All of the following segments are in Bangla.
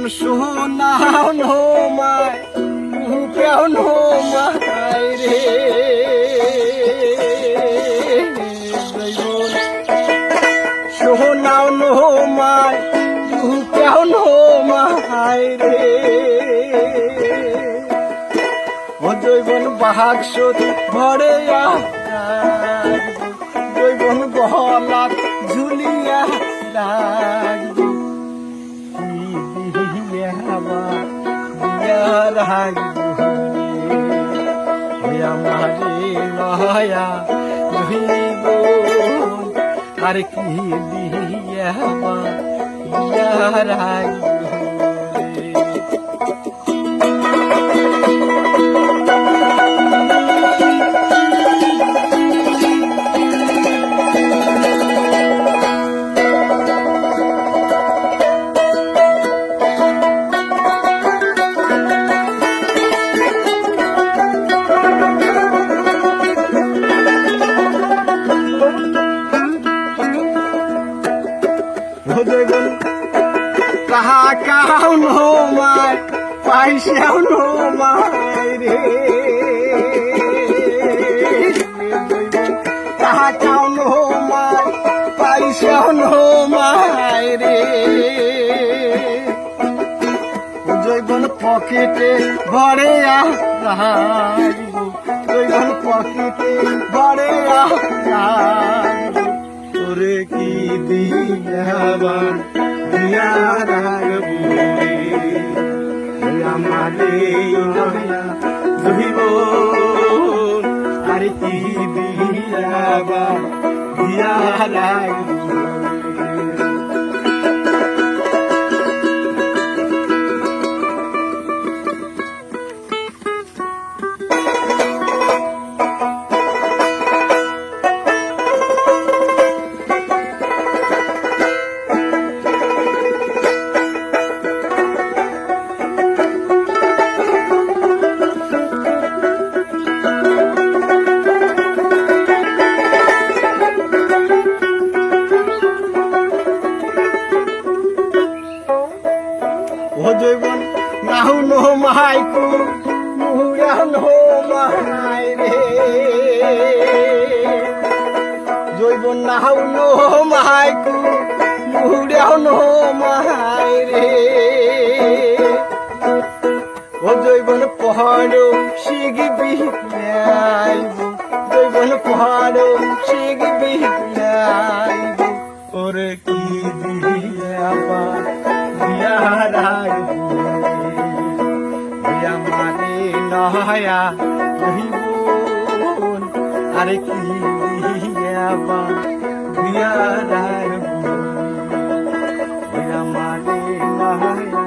জৈবন সোনাও নোমায় রূপেও নোমায় রে। সোনাও নোমায় রূপেও নোমায় রে। জৈবন বাহাগ সত ভরে জৈবন গলাত ঝুলিয়া বিয়ার আমারে নয়া আর কি দিয়া আবার কাউ নোমায় পাইসাও নোমায় রে। কাউ নোমায় পাইসাও নোমায় রে। জৈবন পকেটে ভরে আসব জৈবন পকেটে ভরে আসব তোরে কি দিয়াবার রহিব আর কি দিয়াবার দিয়া রাখব মাইকু মুহুরা নো মাই রে। জৈবন নাহু নো মাইকু মুহুরা নো মাই রে। ও জৈবন পহাড় আইব জৈবন পহাড় নয়া রহিবন আরে কি দিয়ে আবার দিয়া রাখব মানে নয়া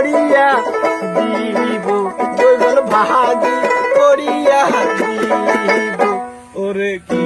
করিয়া দিব দৈবল ভাগি করিয়া দিব। ওরে কি